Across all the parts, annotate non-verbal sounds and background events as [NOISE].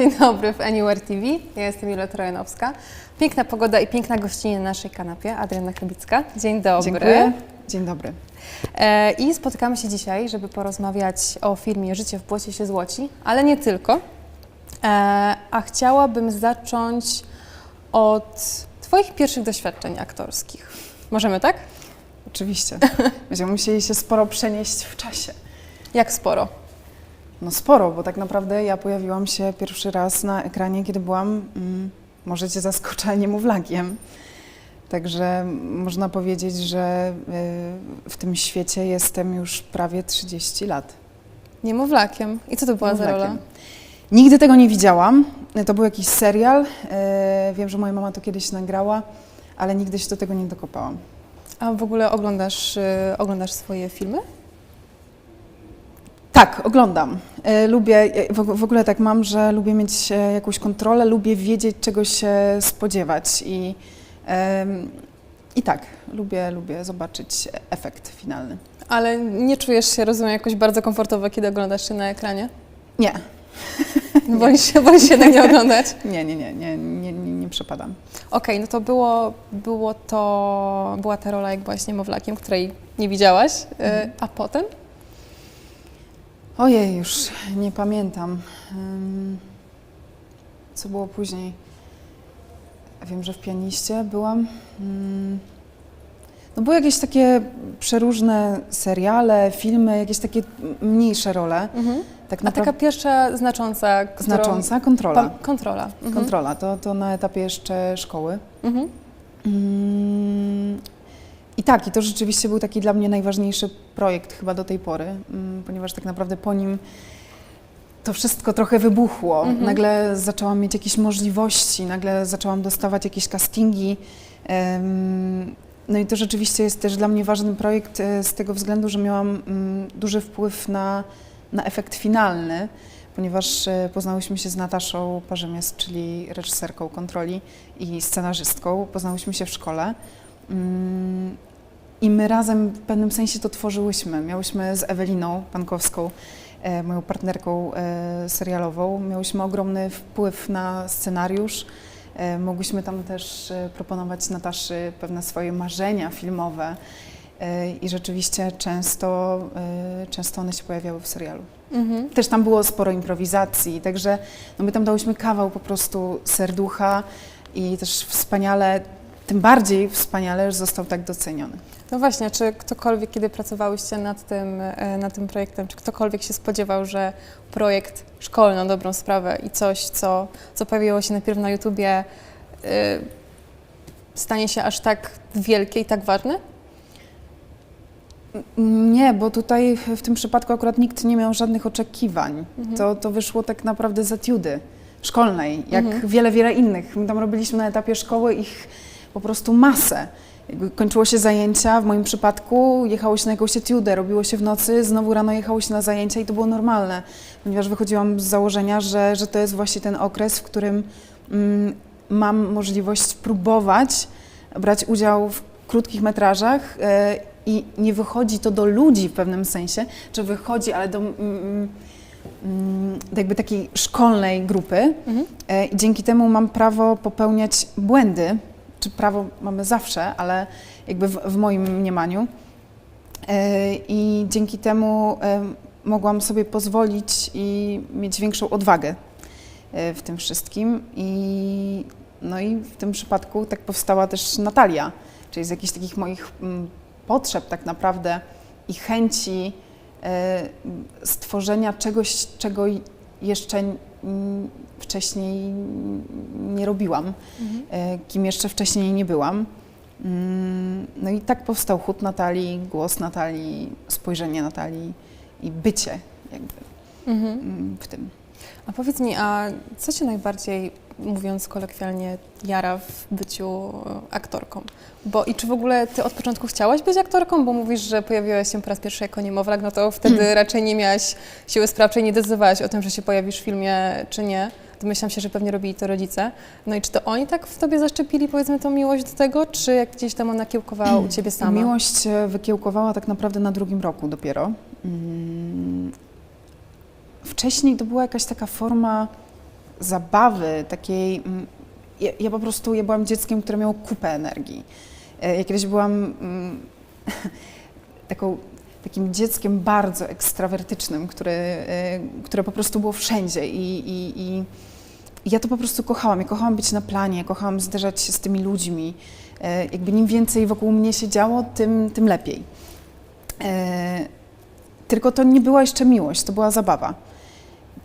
Dzień dobry w Anywhere TV. Ja jestem Jula Trojanowska. Piękna pogoda i piękna gościnie na naszej kanapie. Adriana Chlebicka. Dzień dobry. Dziękuję. Dzień dobry. E, I spotykamy się dzisiaj, żeby porozmawiać o filmie Życie w błocie się złoci, ale nie tylko. E, a chciałabym zacząć od Twoich pierwszych doświadczeń aktorskich. Możemy tak? Oczywiście. Będziemy musieli się sporo przenieść w czasie. Jak sporo? No sporo, bo tak naprawdę ja pojawiłam się pierwszy raz na ekranie, kiedy byłam, mm, możecie zaskoczę, niemowlakiem. Także można powiedzieć, że y, w tym świecie jestem już prawie 30 lat. Niemowlakiem. I co to była za rola? Nigdy tego nie widziałam. To był jakiś serial. Y, Wiem, że moja mama to kiedyś nagrała, ale nigdy się do tego nie dokopałam. A w ogóle oglądasz, y, oglądasz swoje filmy? Tak, oglądam. E, Lubię, e, w ogóle tak mam, że lubię mieć e, jakąś kontrolę, lubię wiedzieć, czego się spodziewać i, i tak, lubię, lubię zobaczyć efekt finalny. Ale nie czujesz się, rozumiem, jakoś bardzo komfortowo, kiedy oglądasz się na ekranie? Nie, [LAUGHS] Wolisz się, wolisz się jednak nie oglądać? [LAUGHS] nie, nie, nie, nie, nie, nie, nie przepadam. Okej, no to było, było to, była ta rola, jak byłaś niemowlakiem, której nie widziałaś, y, a potem? Ojej, już nie pamiętam. Co było później? Wiem, że w pianiście byłam. Mm. No były jakieś takie przeróżne seriale, filmy, jakieś takie mniejsze role. Tak A taka pierwsza znacząca, którą... znacząca kontrola. Pa, kontrola. Mhm. Kontrola, to, to na etapie jeszcze szkoły. Mhm. Mm, I tak, i to rzeczywiście był taki dla mnie najważniejszy projekt chyba do tej pory, mm, ponieważ tak naprawdę po nim to wszystko trochę wybuchło. Mhm. Nagle zaczęłam mieć jakieś możliwości, nagle zaczęłam dostawać jakieś castingi. No i to rzeczywiście jest też dla mnie ważny projekt e, z tego względu, że miałam mm, duży wpływ na, na efekt finalny, ponieważ e, poznałyśmy się z Nataszą Parzymias, czyli reżyserką kontroli i scenarzystką. Poznałyśmy się w szkole. I my razem w pewnym sensie to tworzyłyśmy. Miałyśmy z Eweliną Pankowską, e, moją partnerką e, serialową, miałyśmy ogromny wpływ na scenariusz. E, Mogłyśmy tam też proponować Nataszy pewne swoje marzenia filmowe i rzeczywiście często, często one się pojawiały w serialu. Mhm. Też tam było sporo improwizacji, także no my tam dałyśmy kawał po prostu serducha i też wspaniale, tym bardziej wspaniale, że został tak doceniony. No właśnie, czy ktokolwiek, kiedy pracowałyście nad tym, e, nad tym projektem, czy ktokolwiek się spodziewał, że projekt szkolny, na dobrą sprawę i coś, co, co pojawiło się najpierw na YouTubie, y, stanie się aż tak wielkie i tak ważne? Nie, bo tutaj w tym przypadku akurat nikt nie miał żadnych oczekiwań. Mhm. To, to wyszło tak naprawdę z etiudy szkolnej, jak Mhm. wiele, wiele innych. My tam robiliśmy na etapie szkoły ich po prostu masę. Jakby kończyło się zajęcia, w moim przypadku jechało się na jakąś etiudę, robiło się w nocy, znowu rano jechało się na zajęcia i to było normalne, ponieważ wychodziłam z założenia, że, że to jest właśnie ten okres, w którym mm, mam możliwość próbować brać udział w krótkich metrażach e, i nie wychodzi to do ludzi w pewnym sensie, czy wychodzi, ale do, mm, mm, do jakby takiej szkolnej grupy Mhm. e, i dzięki temu mam prawo popełniać błędy, czy prawo mamy zawsze, ale jakby w, w moim mniemaniu. E, I dzięki temu e, mogłam sobie pozwolić i mieć większą odwagę e, w tym wszystkim. I, no i w tym przypadku tak powstała też Natalia, czyli z jakichś takich moich potrzeb tak naprawdę i chęci stworzenia czegoś, czego jeszcze wcześniej nie robiłam, e, kim jeszcze wcześniej nie byłam. Mm, No i tak powstał chód Natalii, głos Natalii, spojrzenie Natalii i bycie jakby Mhm. mm, w tym. A powiedz mi, a co Cię najbardziej, mówiąc kolokwialnie, jara w byciu e, aktorką? Bo i czy w ogóle Ty od początku chciałaś być aktorką? Bo mówisz, że pojawiłaś się po raz pierwszy jako niemowlak, no to wtedy raczej nie miałaś siły sprawczej, nie decydowałaś o tym, że się pojawisz w filmie, czy nie. Domyślam się, że pewnie robili to rodzice. No i czy to oni tak w Tobie zaszczepili, powiedzmy, tą miłość do tego, czy jak gdzieś tam ona kiełkowała u Ciebie sama? Miłość e, wykiełkowała tak naprawdę na drugim roku dopiero. Mm, Wcześniej to była jakaś taka forma zabawy, takiej. mm, Ja, ja po prostu ja byłam dzieckiem, które miało kupę energii. E, Ja kiedyś byłam mm, [LAUGHS] taką, takim dzieckiem bardzo ekstrawertycznym, które, e, które po prostu było wszędzie i, i, i ja to po prostu kochałam. Ja kochałam być na planie, kochałam zderzać się z tymi ludźmi. E, Jakby im więcej wokół mnie się działo, tym, tym lepiej. Tylko to nie była jeszcze miłość, to była zabawa.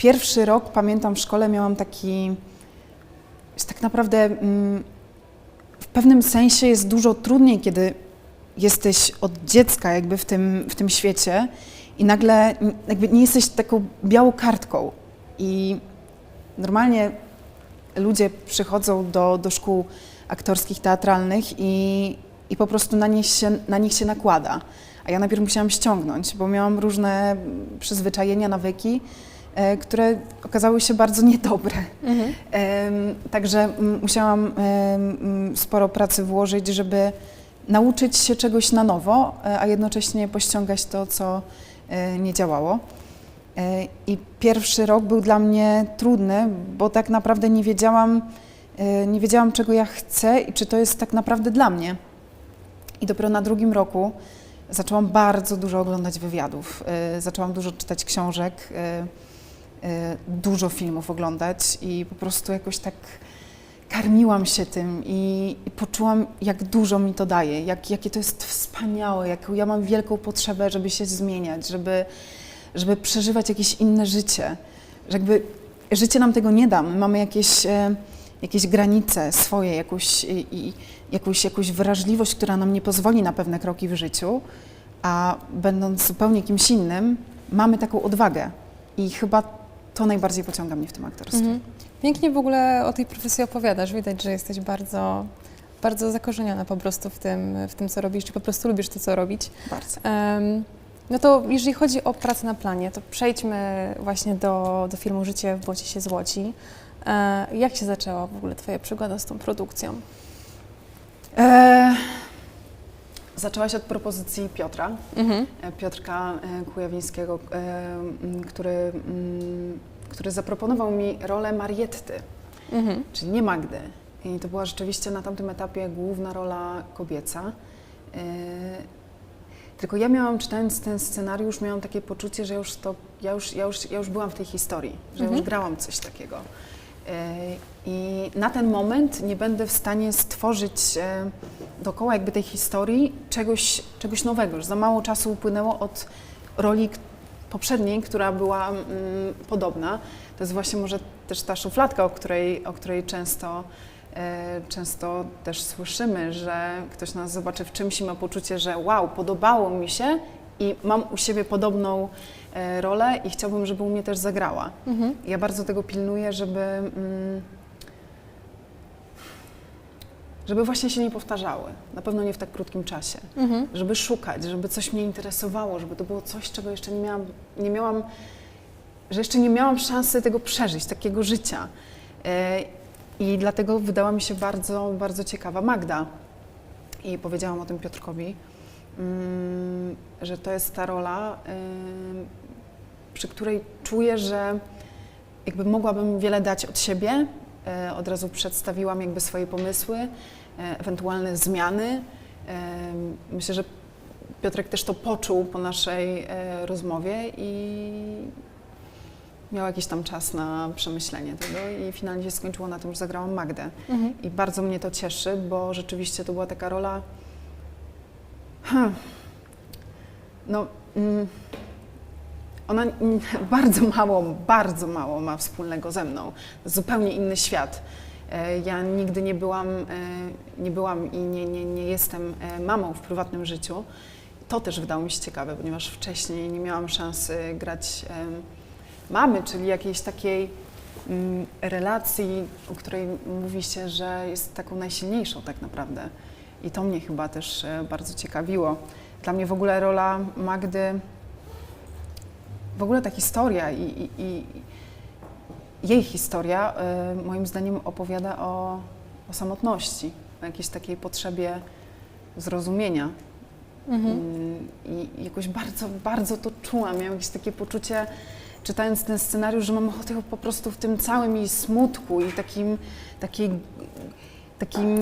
Pierwszy rok, pamiętam, w szkole miałam taki, że tak naprawdę mm, w pewnym sensie jest dużo trudniej, kiedy jesteś od dziecka jakby w tym, w tym świecie i nagle jakby nie jesteś taką białą kartką. I normalnie ludzie przychodzą do, do szkół aktorskich, teatralnych i, i po prostu na nich, się, na nich się nakłada. A ja najpierw musiałam ściągnąć, bo miałam różne przyzwyczajenia, nawyki, które okazały się bardzo niedobre. Mhm. Także mm, musiałam mm, sporo pracy włożyć, żeby nauczyć się czegoś na nowo, e, a jednocześnie pościągać to, co e, nie działało. E, I pierwszy rok był dla mnie trudny, bo tak naprawdę nie wiedziałam, e, nie wiedziałam, czego ja chcę i czy to jest tak naprawdę dla mnie. I dopiero na drugim roku zaczęłam bardzo dużo oglądać wywiadów, e, zaczęłam dużo czytać książek, e, e, dużo filmów oglądać i po prostu jakoś tak karmiłam się tym i, i poczułam, jak dużo mi to daje, jak, jakie to jest wspaniałe, jaką ja mam wielką potrzebę, żeby się zmieniać, żeby, żeby przeżywać jakieś inne życie. Że jakby życie nam tego nie da. My mamy jakieś, e, jakieś granice swoje, jakąś, i, i, jakąś, jakąś wrażliwość, która nam nie pozwoli na pewne kroki w życiu, a będąc zupełnie kimś innym, mamy taką odwagę. I chyba to najbardziej pociąga mnie w tym aktorstwie. Mhm. Pięknie w ogóle o tej profesji opowiadasz. Widać, że jesteś bardzo, bardzo zakorzeniona po prostu w tym, w tym, co robisz, czy po prostu lubisz to, co robić. Bardzo. Em, no to jeżeli chodzi o pracę na planie, to przejdźmy właśnie do, do filmu Życie w błocie się złoci. E, jak się zaczęła w ogóle Twoja przygoda z tą produkcją? E, zaczęłaś od propozycji Piotra, Mhm. e, Piotrka e, Kujawińskiego, e, który, mm, który zaproponował mi rolę Marietty, Mhm. czyli nie Magdy. I to była rzeczywiście na tamtym etapie główna rola kobieca. E, Tylko ja miałam, czytając ten scenariusz, miałam takie poczucie, że już to, ja, już, ja, już, ja już byłam w tej historii, że Mhm. już grałam coś takiego. E, I na ten moment nie będę w stanie stworzyć e, dookoła jakby tej historii czegoś, czegoś nowego. Już za mało czasu upłynęło od roli poprzedniej, która była mm, podobna. To jest właśnie może też ta szufladka, o której, o której często, e, często też słyszymy, że ktoś nas zobaczy w czymś i ma poczucie, że wow, podobało mi się i mam u siebie podobną e, rolę i chciałbym, żeby u mnie też zagrała. Mhm. Ja bardzo tego pilnuję, żeby, mm, żeby właśnie się nie powtarzały. Na pewno nie w tak krótkim czasie. Mhm. Żeby szukać, żeby coś mnie interesowało, żeby to było coś, czego jeszcze nie miałam, nie miałam że jeszcze nie miałam szansy tego przeżyć, takiego życia. E, I dlatego wydała mi się bardzo, bardzo ciekawa Magda. I powiedziałam o tym Piotrkowi, mm, że to jest ta rola, ym, przy której czuję, że jakby mogłabym wiele dać od siebie. E, Od razu przedstawiłam jakby swoje pomysły, ewentualne zmiany. Em, Myślę, że Piotrek też to poczuł po naszej e, rozmowie i miał jakiś tam czas na przemyślenie tego i finalnie się skończyło na tym, że zagrałam Magdę. Mhm. I bardzo mnie to cieszy, bo rzeczywiście to była taka rola. Hmm, no, mm, ona [LAUGHS] bardzo mało, bardzo mało ma wspólnego ze mną. Zupełnie inny świat. E, Ja nigdy nie byłam, e, nie byłam i nie, nie, nie jestem e, mamą w prywatnym życiu. To też wydało mi się ciekawe, ponieważ wcześniej nie miałam szansy grać mamy, czyli jakiejś takiej mm, relacji, o której mówi się, że jest taką najsilniejszą tak naprawdę. I to mnie chyba też bardzo ciekawiło. Dla mnie w ogóle rola Magdy, w ogóle ta historia i, i, i jej historia e, moim zdaniem opowiada o, o samotności, o jakiejś takiej potrzebie zrozumienia. Mhm. Mm, I jakoś bardzo, bardzo to czułam. Miałam jakieś takie poczucie, czytając ten scenariusz, że mam ochotę po prostu w tym całym jej smutku i takim, takiej, takim,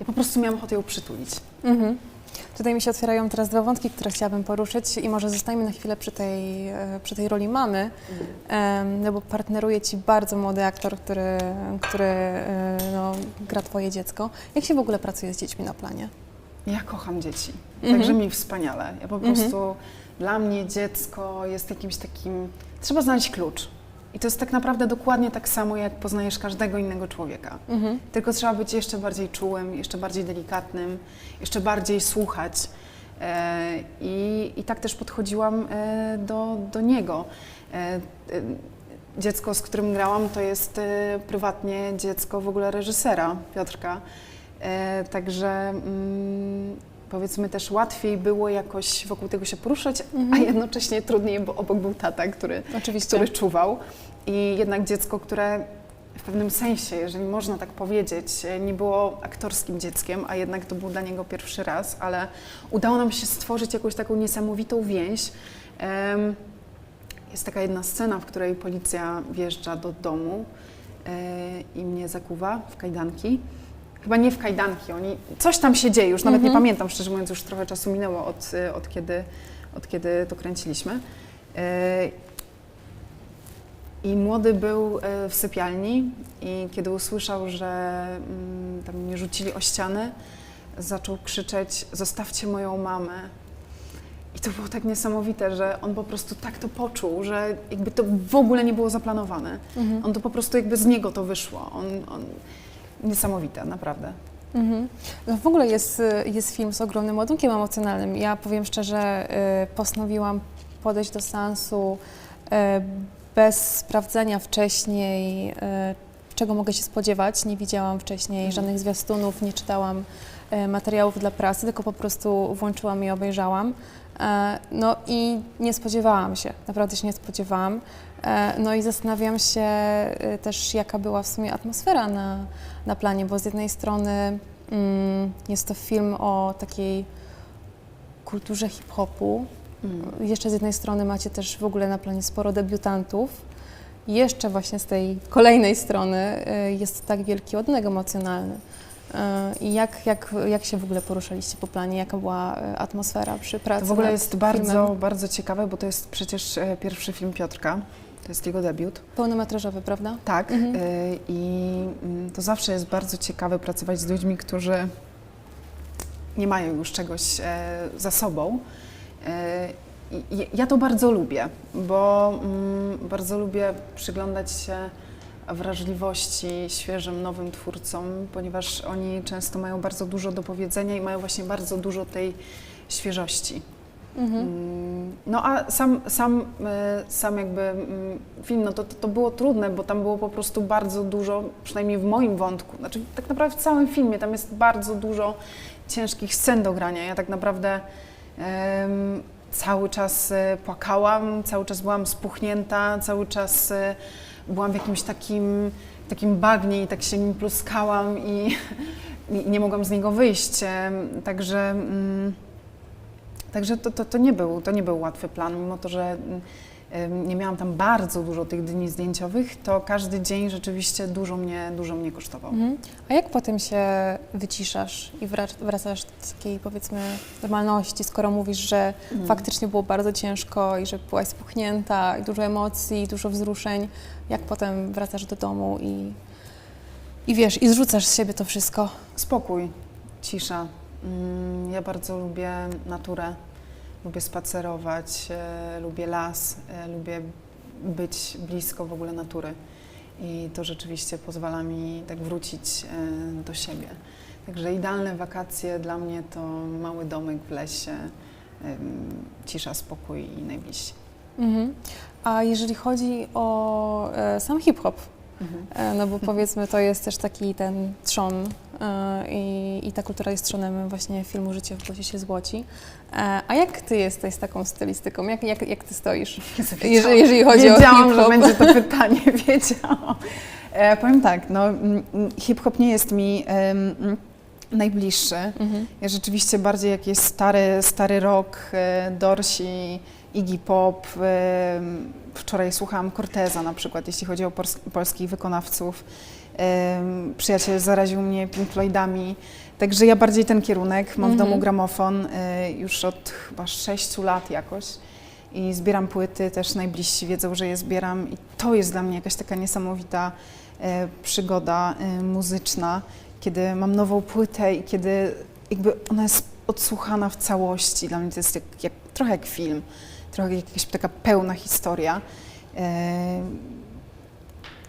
ja po prostu miałam ochotę ją przytulić. Mhm. Tutaj mi się otwierają teraz dwa wątki, które chciałabym poruszyć i może zostańmy na chwilę przy tej, e, przy tej roli mamy, no bo partneruje Ci bardzo młody aktor, który, który e, no, gra Twoje dziecko. Jak się w ogóle pracuje z dziećmi na planie? Ja kocham dzieci, Mhm. także mi wspaniale. Ja po Mhm. prostu, dla mnie dziecko jest jakimś takim, trzeba znaleźć klucz. I to jest tak naprawdę dokładnie tak samo, jak poznajesz każdego innego człowieka. Mhm. Tylko trzeba być jeszcze bardziej czułym, jeszcze bardziej delikatnym, jeszcze bardziej słuchać. E, I, I tak też podchodziłam e, do, do niego. E, e, Dziecko, z którym grałam, to jest e, prywatnie dziecko w ogóle reżysera Piotrka. E, Także mm, powiedzmy też łatwiej było jakoś wokół tego się poruszać, a Mhm. jednocześnie trudniej, bo obok był tata, który Oczywiście. który czuwał. I jednak dziecko, które w pewnym sensie, jeżeli można tak powiedzieć, nie było aktorskim dzieckiem, a jednak to był dla niego pierwszy raz, ale udało nam się stworzyć jakąś taką niesamowitą więź. Jest taka jedna scena, w której policja wjeżdża do domu e, i mnie zakuwa w kajdanki. Chyba nie w kajdanki, oni, coś tam się dzieje, już nawet nie Mhm. pamiętam, szczerze mówiąc, już trochę czasu minęło od, e, od, kiedy, od kiedy to kręciliśmy. E, I młody był e, w sypialni i kiedy usłyszał, że mm, tam mnie rzucili o ścianę, zaczął krzyczeć: Zostawcie moją mamę. I to było tak niesamowite, że on po prostu tak to poczuł, że jakby to w ogóle nie było zaplanowane. Mhm. On to po prostu jakby z niego to wyszło. On, on... Niesamowite, naprawdę. Mhm. No w ogóle jest, jest film z ogromnym ładunkiem emocjonalnym. Ja powiem szczerze, y, postanowiłam podejść do seansu y, bez sprawdzenia wcześniej, y, czego mogę się spodziewać. Nie widziałam wcześniej Mhm. żadnych zwiastunów, nie czytałam materiałów dla prasy, tylko po prostu włączyłam i obejrzałam. E, No i nie spodziewałam się, naprawdę się nie spodziewałam. E, No i zastanawiam się y, też, jaka była w sumie atmosfera na, na planie, bo z jednej strony mm, jest to film o takiej kulturze hip-hopu. Jeszcze z jednej strony macie też w ogóle na planie sporo debiutantów. Jeszcze właśnie z tej kolejnej strony jest tak wielki ładunek emocjonalny. Y, I jak, jak, jak się w ogóle poruszaliście po planie? Jaka była y, atmosfera przy pracy? To w ogóle jest bardzo, filmem? bardzo ciekawe, bo to jest przecież e, pierwszy film Piotrka. To jest jego debiut. Pełnometrażowy, prawda? Tak. Mhm. e, I mm, to zawsze jest bardzo ciekawe pracować z ludźmi, którzy nie mają już czegoś e, za sobą. E, Ja to bardzo lubię, bo mm, bardzo lubię przyglądać się wrażliwości świeżym, nowym twórcom, ponieważ oni często mają bardzo dużo do powiedzenia i mają właśnie bardzo dużo tej świeżości. Mhm. Mm, No a sam, sam, e, sam jakby mm, film, no to, to, było trudne, bo tam było po prostu bardzo dużo, przynajmniej w moim wątku, znaczy tak naprawdę w całym filmie, tam jest bardzo dużo ciężkich scen do grania. Ja tak naprawdę em, cały czas e, płakałam, cały czas byłam spuchnięta, cały czas e, byłam w jakimś takim, takim bagnie i tak się nim pluskałam i, [LAUGHS] i nie mogłam z niego wyjść. Także... mm, Także to, to, to, nie był, to nie był łatwy plan, mimo to, że ym, nie miałam tam bardzo dużo tych dni zdjęciowych, to każdy dzień rzeczywiście dużo mnie, dużo mnie kosztował. Mhm. A jak potem się wyciszasz i wrac- wracasz do takiej powiedzmy normalności, skoro mówisz, że Mhm. faktycznie było bardzo ciężko i że byłaś spuchnięta i dużo emocji, dużo wzruszeń, jak potem wracasz do domu i, i wiesz, i zrzucasz z siebie to wszystko? Spokój, cisza. Mm, Ja bardzo lubię naturę, lubię spacerować, e, lubię las, e, lubię być blisko w ogóle natury. I to rzeczywiście pozwala mi tak wrócić e, do siebie. Także idealne wakacje dla mnie to mały domek w lesie, cisza, spokój i najbliżsi. Mhm. A jeżeli chodzi o sam hip-hop, Mhm. No bo powiedzmy, to jest też taki ten trzon e, i, i ta kultura jest trzonem właśnie filmu Życie w głosie się złoci. E, A jak ty jesteś z taką stylistyką? Jak, jak, jak ty stoisz? Jeżeli, jeżeli chodzi Wiedziałam, o że hip-hop. będzie to pytanie, [LAUGHS] wiedziałam. E, powiem tak, no, hip-hop nie jest mi mm, najbliższy. Mhm. Ja rzeczywiście bardziej jak jest stary, stary rock, e, Dorsi Iggy Pop, em, wczoraj słuchałam Corteza na przykład, jeśli chodzi o polskich wykonawców. Em, Przyjaciel zaraził mnie Pink Floydami, także ja bardziej ten kierunek. Mam w Mhm. domu gramofon y, już od chyba 6 lat jakoś i zbieram płyty, też najbliżsi wiedzą, że je zbieram i to jest dla mnie jakaś taka niesamowita e, przygoda e, muzyczna, kiedy mam nową płytę i kiedy jakby ona jest odsłuchana w całości. Dla mnie to jest jak, jak, trochę jak film, trochę jak jakaś taka pełna historia.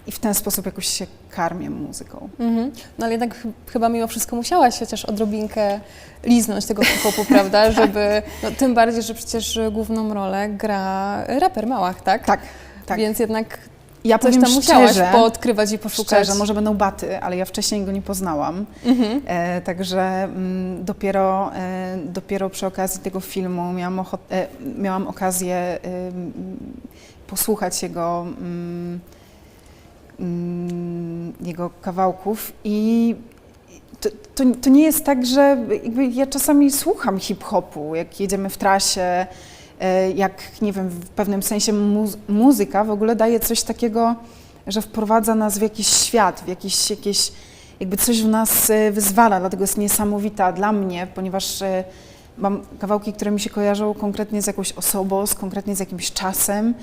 I w ten sposób jakoś się karmię muzyką. Mhm. No ale jednak ch- chyba mimo wszystko musiałaś chociaż odrobinkę liznąć tego hip-hopu, [LAUGHS] prawda? Żeby, no, tym bardziej, że przecież główną rolę gra raper Małach, tak? Tak, tak. Więc jednak ja coś tam musiałaś szczerze, poodkrywać i poszukać. szczerze, może będą baty, ale ja wcześniej go nie poznałam. Mhm. E, także mm, dopiero, e, dopiero przy okazji tego filmu miałam, e, miałam okazję posłuchać jego, mm, jego kawałków i to, to, to nie jest tak, że ja czasami słucham hip-hopu, jak jedziemy w trasie, e, jak nie wiem, w pewnym sensie muz- muzyka w ogóle daje coś takiego, że wprowadza nas w jakiś świat, w jakiś, jakieś, jakby coś w nas e, wyzwala, dlatego jest niesamowita dla mnie, ponieważ e, mam kawałki, które mi się kojarzą konkretnie z jakąś osobą, z konkretnie z jakimś czasem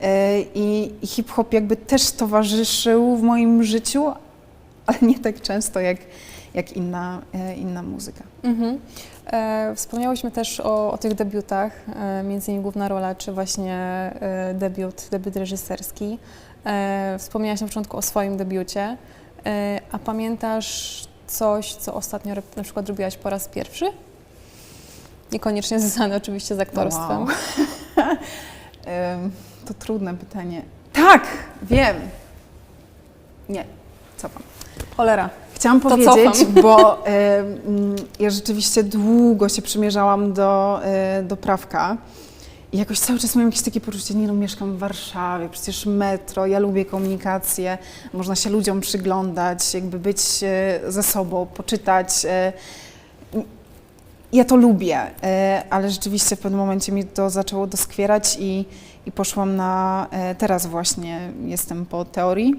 e, i, hip-hop jakby też towarzyszył w moim życiu, ale nie tak często jak, jak inna, e, inna muzyka. Mhm. E, wspomniałyśmy też o, o tych debiutach, między innymi główna rola, czy właśnie debiut, debiut reżyserski. Wspomniałaś na początku o swoim debiucie, a pamiętasz coś, co ostatnio na przykład robiłaś po raz pierwszy? Niekoniecznie związane oczywiście z aktorstwem. Wow. [LAUGHS] Em, to trudne pytanie. Tak, wiem. Nie, cofam. Cholera. Chciałam To powiedzieć, cofam. [LAUGHS] bo e, mm, ja rzeczywiście długo się przymierzałam do, e, do prawka i jakoś cały czas miałam jakieś takie poczucie, nie no, mieszkam w Warszawie, przecież metro, ja lubię komunikację, można się ludziom przyglądać, jakby być e, ze sobą, poczytać. Ja to lubię, e, ale rzeczywiście w pewnym momencie mi to zaczęło doskwierać i, i poszłam na, e, teraz właśnie jestem po teorii,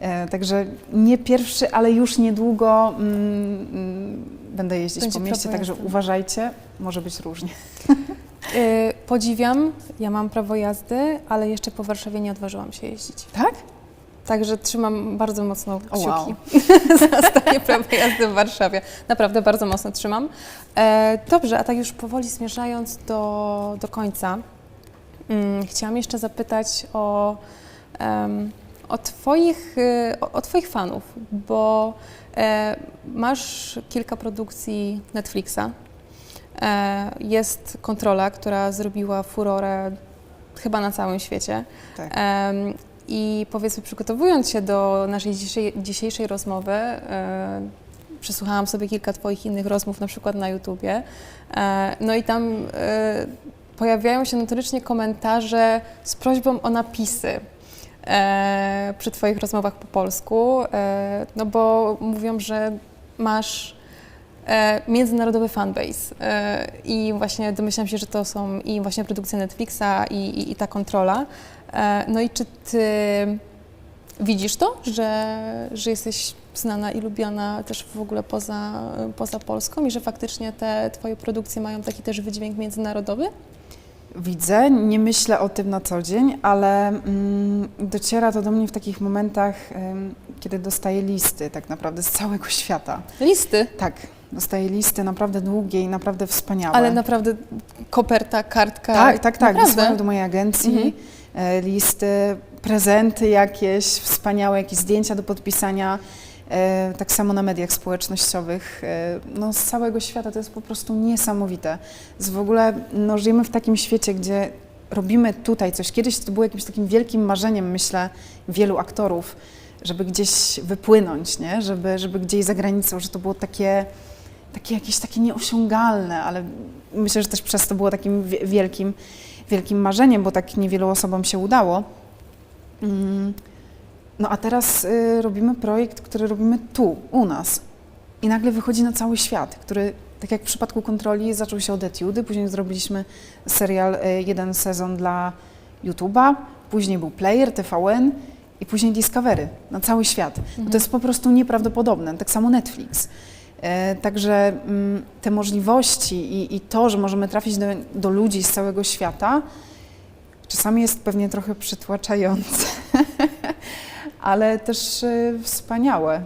E, Także nie pierwszy, ale już niedługo mm, mm, będę jeździć Będzie po mieście, także uważajcie, może być różnie. Podziwiam, ja mam prawo jazdy, ale jeszcze po Warszawie nie odważyłam się jeździć. Tak? Także trzymam bardzo mocno kciuki wow. [LAUGHS] za stanie prawa jazdy w Warszawie. Naprawdę bardzo mocno trzymam. E, dobrze, a tak już powoli zmierzając do, do końca, mm, chciałam jeszcze zapytać o, em, o, twoich, y, o, o Twoich fanów, bo e, masz kilka produkcji Netflixa. E, jest kontrola, która zrobiła furorę chyba na całym świecie. Tak. I powiedzmy, przygotowując się do naszej dzisiejszej, dzisiejszej rozmowy, e, przesłuchałam sobie kilka Twoich innych rozmów, na przykład na YouTubie. E, no i tam e, pojawiają się notorycznie komentarze z prośbą o napisy przy Twoich rozmowach po polsku, no bo mówią, że masz międzynarodowy fanbase i właśnie domyślam się, że to są i właśnie produkcje Netflixa i, i, i ta kontrola. E, no i czy Ty widzisz to, że, że jesteś znana i lubiana też w ogóle poza, poza Polską i że faktycznie te Twoje produkcje mają taki też wydźwięk międzynarodowy? Widzę, nie myślę o tym na co dzień, ale mm, dociera to do mnie w takich momentach, kiedy dostaję listy tak naprawdę z całego świata. Listy, Tak, dostaję listy naprawdę długie i naprawdę wspaniałe. ale naprawdę koperta, kartka. Tak, tak, tak. Naprawdę? Wysyłają do mojej agencji Mhm. E, listy, prezenty jakieś, wspaniałe jakieś zdjęcia do podpisania. E, tak samo na mediach społecznościowych. E, no, z całego świata to jest po prostu niesamowite. Z w ogóle no, żyjemy w takim świecie, gdzie robimy tutaj coś. Kiedyś to było jakimś takim wielkim marzeniem, myślę, wielu aktorów, żeby gdzieś wypłynąć, nie? Żeby, żeby gdzieś za granicą, że to było takie, takie jakieś takie nieosiągalne, ale myślę, że też przez to było takim wie- wielkim, wielkim marzeniem, bo tak niewielu osobom się udało. Mm, No a teraz y, robimy projekt, który robimy tu, u nas. I nagle wychodzi na cały świat, który tak jak w przypadku kontroli zaczął się od etiudy, później zrobiliśmy serial, e, jeden sezon dla YouTube'a, później był Player, TVN i później Discovery na cały świat. No to jest po prostu nieprawdopodobne. Tak samo Netflix. E, Także mm, te możliwości i, i to, że możemy trafić do, do ludzi z całego świata, czasami jest pewnie trochę przytłaczające, [LAUGHS] ale też e, wspaniałe.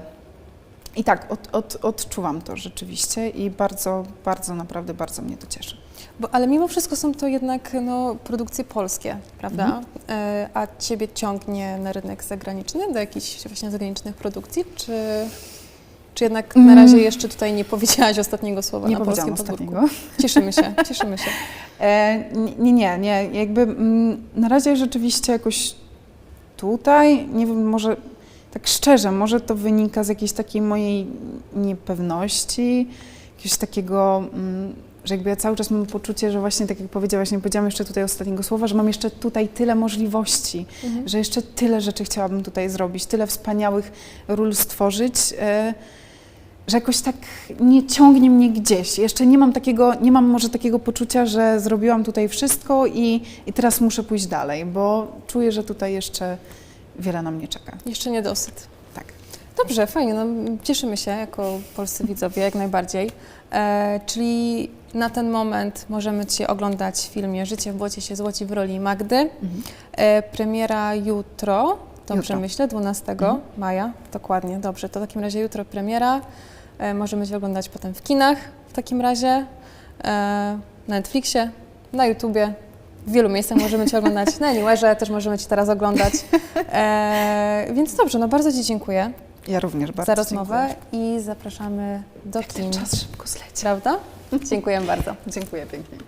I tak, od, od, odczuwam to rzeczywiście i bardzo, bardzo, naprawdę bardzo mnie to cieszy. Bo, ale mimo wszystko są to jednak no, produkcje polskie, prawda? Mhm. E, a Ciebie ciągnie na rynek zagraniczny, do jakichś właśnie zagranicznych produkcji, czy, czy jednak na Mm. razie jeszcze tutaj nie powiedziałaś ostatniego słowa Nie na polskim podwórku? ostatniego. [LAUGHS] Cieszymy się, cieszymy się. E, nie, nie, nie, jakby mm, na razie rzeczywiście jakoś tutaj, nie wiem, może tak szczerze, może to wynika z jakiejś takiej mojej niepewności, jakiegoś takiego, mm, że jakby ja cały czas mam poczucie, że właśnie tak jak powiedziałaś, nie powiedziałam jeszcze tutaj ostatniego słowa, że mam jeszcze tutaj tyle możliwości, Mhm. że jeszcze tyle rzeczy chciałabym tutaj zrobić, tyle wspaniałych ról stworzyć, e, że jakoś tak nie ciągnie mnie gdzieś. Jeszcze nie mam takiego, nie mam może takiego poczucia, że zrobiłam tutaj wszystko i, i teraz muszę pójść dalej, bo czuję, że tutaj jeszcze wiele na mnie czeka. Jeszcze niedosyt. Tak. Dobrze, fajnie, no, cieszymy się jako polscy widzowie jak najbardziej. E, czyli na ten moment możemy Cię oglądać w filmie Życie w błocie się złoci w roli Magdy. E, premiera jutro, dobrze Jutro. myślę, 12 Mhm. maja, dokładnie, dobrze. To w takim razie jutro premiera. E, możemy Cię oglądać potem w kinach w takim razie, e, na Netflixie, na YouTubie. W wielu miejscach możemy Cię oglądać, na Anywhere też możemy Cię teraz oglądać. E, więc dobrze, no bardzo Ci dziękuję Ja również bardzo za rozmowę dziękuję. i zapraszamy do kin. Ten czas szybko zleci. Prawda? [LAUGHS] Dziękuję bardzo. Dziękuję pięknie.